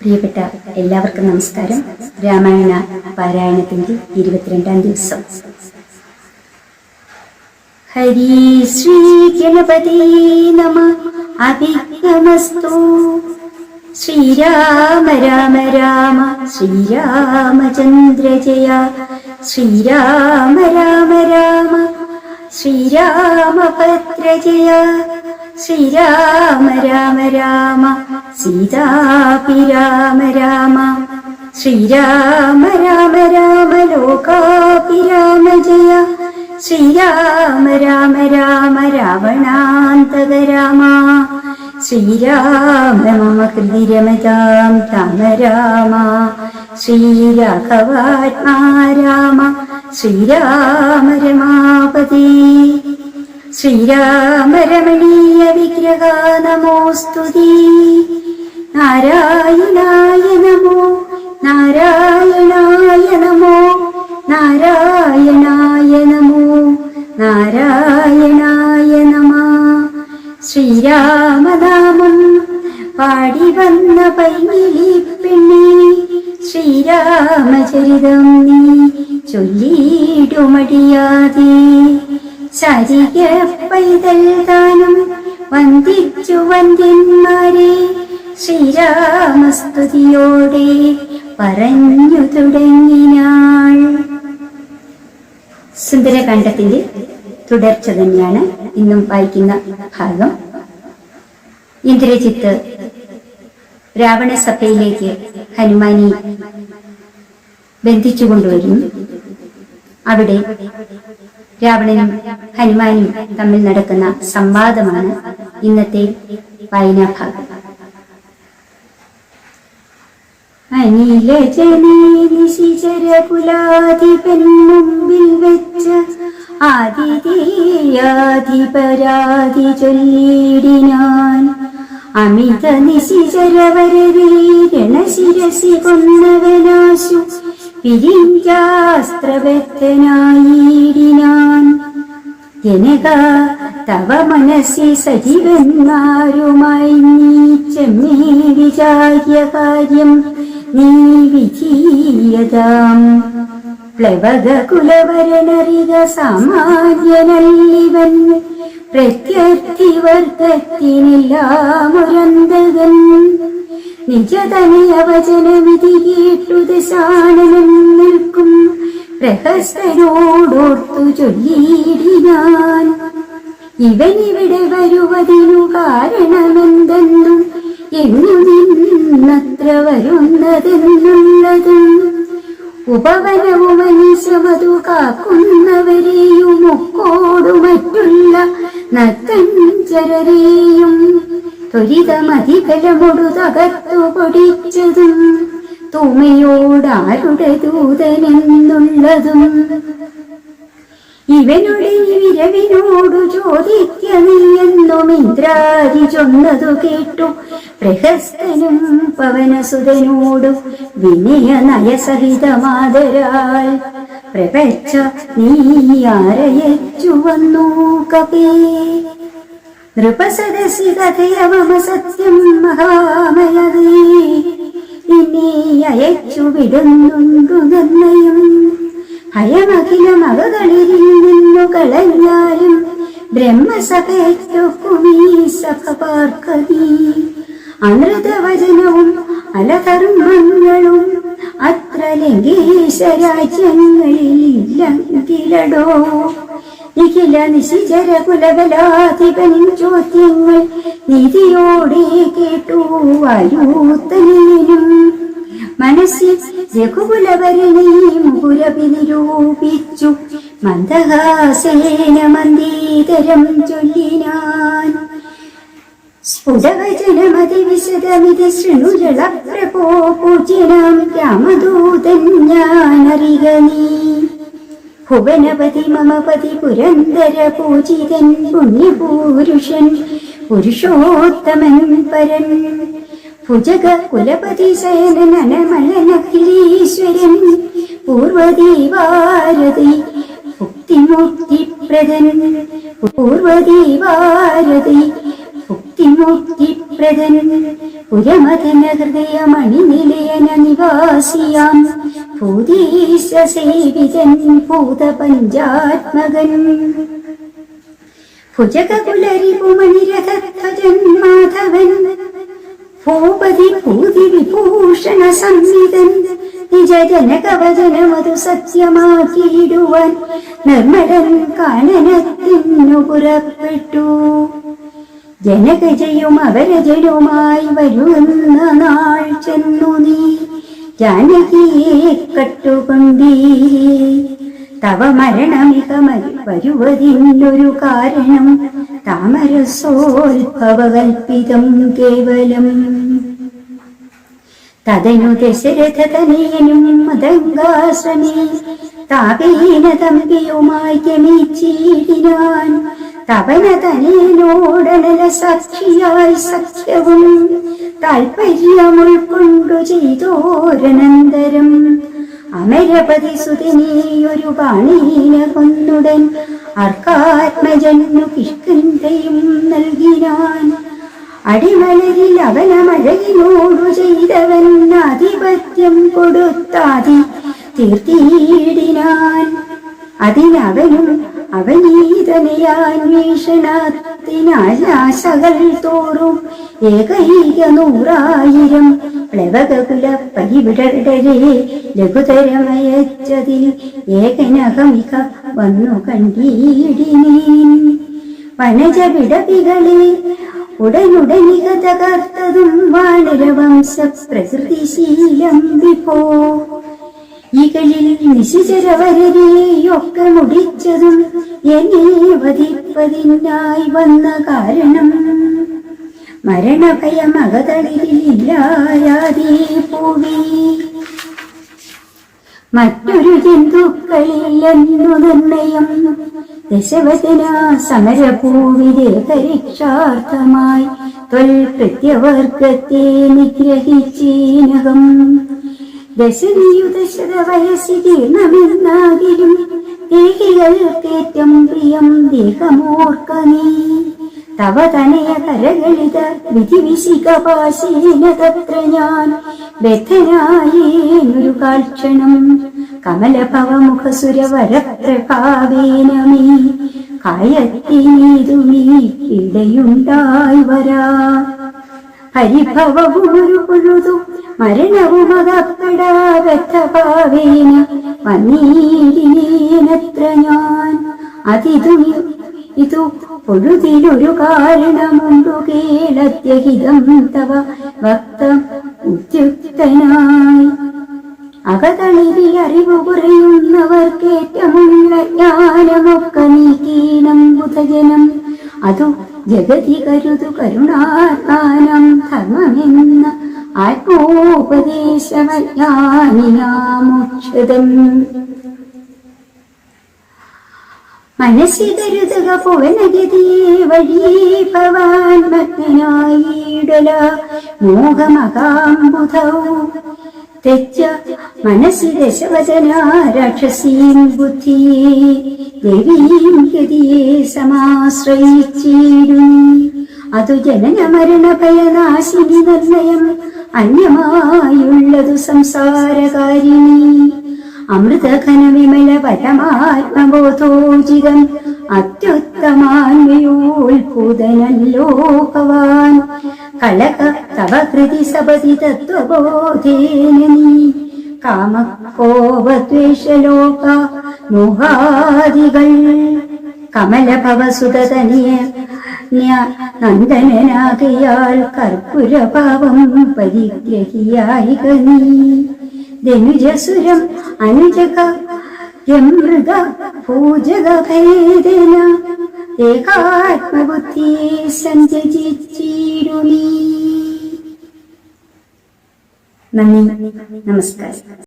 പ്രിയപ്പെട്ട എല്ലാവർക്കും നമസ്കാരം. രാമായണ പാരായണത്തിന്റെ ഇരുപത്തിരണ്ടാം ദിവസം. ഹരി ശ്രീ ഗണപതി നമ. അഭിഗമസ്തു ശ്രീരാമ രാമ രാമ. ശ്രീരാമചന്ദ്ര ജയ. ശ്രീരാമ രാമ രാമ. ശ്രീരാമഭദ്ര ജയ. ശ്രീരാമ രാമ രാമ സീതാപി രാമ ശ്രീരാമ രാമ രാമ ലോകാഭിരാമ ജയ. ശ്രീരാമ രാമ രാമ രാവണാന്തക രാമ. ശ്രീരാമ മമ കൃതി രമതാം രാമ രാമ. ശ്രീരാഘവാത്മാ രാമ ശ്രീരാമ രമാപതി. ശ്രീരാമരമണീയ വിഗ്രഹ നമോസ്തുതി നാരായണായ നമോ നാരായണായ നമോ നാരായണായ നമോ നാരായണായ നമ ശ്രീരാമനാമം പാടി വന്ന പൈങ്കിളി പെണ്ണി ശ്രീരാമചരിതം നീ ചൊല്ലിയിടുമടിയാതെ. ശരിക പൈതൽ താനും വന്ദിച്ചു വന്ദ്യന്മാരെ ശ്രീരാമസ്തുതിയോടെ പറഞ്ഞു തുടങ്ങിനാൾ. സുന്ദരകാന്ഡത്തിന്റെ തുടർച്ച തന്നെയാണ് ഇന്നും വായിക്കുന്ന ഭാഗം. ഇന്ദ്രജിത്ത് രാവണസഭയിലേക്ക് ഹനുമാനി ബന്ധിച്ചുകൊണ്ടുവരുന്നു. അവിടെ രാവണനും ഹനുമാനും തമ്മിൽ നടക്കുന്ന സംവാദമാണ് ഇന്നത്തെ വായനാഭാഗം മുമ്പിൽ വെച്ച ആതിഥേയാധിപരാധി ചൊല്ലിടിനാൻ അമിത നിശിചരവരവീരണശിരസി കൊന്നവനാശു പിരിഞ്ചാസ്ത്രവത്തനായിടിനാൻ ജനക തവ മനസ്സി സജീവന്മാരുമായി നീ ചെമ്മേ വിചാര്യ കാര്യം നീ വിജീയതാം പ്ലവക കുലവരനറിക സാമാന്യനല്ലിവൻ പ്രത്യർത്ഥി വർഗത്തിനെല്ലാം ഒരന്തകൻ നിജതനയ വചനവിധി കേട്ടു ദശാനനം നിൽക്കും പ്രഹസ്തനോടോർത്തു ചൊല്ലിയിടിനാൻ ഇവനിവിടെ വരുവതിനു കാരണമെന്തെന്നും എന്നും നിന്നത്ര വരുന്നതെന്നുള്ളതും ഉപവനവും അനുശ്രമതു കാക്കുന്നവരെയും ഒക്കോടു മറ്റുള്ള നത്തഞ്ചരരെയും ത്വരിതമതിബലമൊടു തകർത്തു പൊടിച്ചതും തുമയോടാരുടെ ദൂതനെന്നുള്ളതും. ഇവനുടെ വിരവിനോടു ചോദിക്ക ഇന്ദ്രാരി ചൊന്നതു കേട്ടു. പ്രഹസ്തനും പവനസുതനോടും വിനയ നയസഹിതമാതരാൽ പ്രപച്ച നീ ആരയച്ചു വന്നു കപേ നൃപസദസി കഥയ സത്യം മഹാമയതേ ഇനി അയച്ചു വിടുന്നുണ്ടു നന്നയും ഭയമഖില അവകളിൽ നിന്നു കളഞ്ഞാലും അമൃതവചനവും അലകർമ്മങ്ങളും അത്ര ലങ്കേശ രാജ്യങ്ങളിൽ ഇല്ലെങ്കിലടോ. നിഖില നിശിചര കുലകലാധിപനിൻ ചോദ്യങ്ങൾ നീതിയോടെ കേട്ടു വായൂത്തനേനും മനസ്സിൽ രഘുകുലവരണി മുകുരപി നിരൂപിച്ചു മന്ദഹാസേന മന്ദീതരം ചൊല്ലിനാൻ. സ്ഫുടവചനമതി വിശദമിതി ശൃണുജള പ്രഭോ പൂജ്യനാം നീ. ഭുവനപതി മമപതി പുരന്തര പൂജിതൻ പുണ്യപൂരുഷൻ പുരുഷോത്തമൻ പരൻ. ഭുജക കുലപതി ശയനനമലനഖിലീശ്വരൻ പൂർവദീവാരതി മുക്തിമുക്തിപ്രദൻ പൂർവദീവാരതി മുക്തിമുക്തിപ്രദൻ പുരമദന ഹൃദയമണിനിലയന നിവാസിയാം. ഭൂതീശ സേവിതൻ ഭൂതപഞ്ചാത്മകൻ. ഭുജകുലരിപുമണിരഥധ്വജൻ മാധവൻ ഭൂപതി ഭൂതി വിഭൂഷണ സംവിതൻ നിജജനകവചനമതു സത്യമാക്കിയിടുവാൻ നിർമ്മലൻ കാനനത്തിനു പുറപ്പെട്ടു ജനകജയും അവരജനുമായി വരുന്ന നാൾ ചെന്നു നീ. ജാനകിയെ കട്ടുകൊണ്ടീ തവ മരണമിക മരി- വരുവതിനൊരു കാരണം താമരസോൽഭവകൽപ്പിതം കേവലം. തതനു ദശരഥ തനയനും മതങ്കാശ്രമേ താപേന തമ്പിയുമായി ഗമിച്ചിടിനാൻ തപന തനയനോടനല സാക്ഷിയായി സഖ്യവും താൽപര്യമുൾക്കൊണ്ടു ചെയ്തോരനന്തരം. അമരപതി സുതിനെയൊരു പാണീന കൊന്നുടൻ അർക്കാത്മജന്നു കിഷ്കന്തയും നൽകിനാൻ. അടിമലരിൽ അവനമഴകിനോടു ചെയ്തവൻ ആധിപത്യം കൊടുത്താതി തീർത്തിയിടിനാൻ. അതിനവനും അവനീതനയാന്വേഷണത്തിനാശകൾ തോറും ഏകൈക നൂറായിരം പ്ലവകുല പരിവിടരെ ലഘുതരമയച്ചതിൽ ഏകനകമിക വന്നു കണ്ടീടിനീ വനജ വിടവികളെ ഉടനുടനിക തകർത്തതും വാണരവംശ പ്രകൃതിശീലം വിഭോ. ഇകളിൽ നിശിചരവരെയൊക്കെ മുടിച്ചതും എന്നെ വധിപ്പതിനായി വന്ന കാരണം. മരണഭയമകതളിരില്ലായാതേ പൂവി. മറ്റൊരു ജന്തുക്കളില്ലെന്നു നിർണയം ദശവചന സമരഭൂവിരേഖരക്ഷാർത്ഥമായി തൊൽ പ്രത്യവർഗത്തെ നിഗ്രഹിച്ചീനകം. ദശനിയുദശത വയസ്സി ദേഹികൾക്കേറ്റം പ്രിയം ദേഹമോർക്ക നീ തവ തനയ കരകളിത വിധിവിശികപാശേന തത്ര ഞാൻ ബദ്ധനായേനൊരു കാൽക്ഷണം. കമലഭവമുഖസുരവരപ്രഭാവേന മീ കായത്തിനീതുമീ ഇടയുണ്ടായി വരാ. ഹരിഭവവുമൊരു പൊഴുതു മരണവുമകപ്പെടാവെത്തഭാവേന വന്നീടിനേനത്ര ഞാൻ. അതിതു ഇതു പൊഴുതിലൊരു കാരണമുണ്ടു കേളത്യഹിതം തവ ഭക്തം ഉദ്യുക്തനായി. അകതളിരിൽ അറിവ് കുറയുന്നവർക്കേറ്റമുള്ള ജ്ഞാനമൊക്കെ നീക്കീണം ബുധജനം. അതു ജഗതി കരുതു കരുണാത്മാനം ധർമ്മമെന്ന ആത്മോപദേശമജ്ഞാനിനാമോക്ഷതം മനസ്സിതരുതുക ഭുവനഗതിയെ വഴി ഭവാൻ ഭക്തനായിടല മോഹമകാംബുധൗ. തെച്ച മനസ്സി ദശവചന രാക്ഷസീം ബുദ്ധി ദേവീം ഗതിയെ സമാശ്രയിച്ചിടും. അതു ജനന മരണ ഭയനാശിനി നിർണയം അന്യമായുള്ളതു സംസാരകാരിണി. അമൃതഘന വിമല പരമാത്മബോധോചിതം അത്യുത്തമാന്വയോത്ഭുതനല്ലോ ഭവാൻ. കളക തവ കൃതി സപതി തത്വബോധേന നീ. കാമകോപദ്വേഷലോക മോഹാദികൾ കമലഭവസുതനിയ നന്ദനാകയാൽ കർപ്പുരഭാവം പരിഗ്രഹിയായി നീ ധനുജസുരം അനുജക യമൃത പൂജക ഭേദന ഏകാത്മബുദ്ധി സഞ്ചരിച്ചിരുമീ നന്ദി നമസ്കാരം.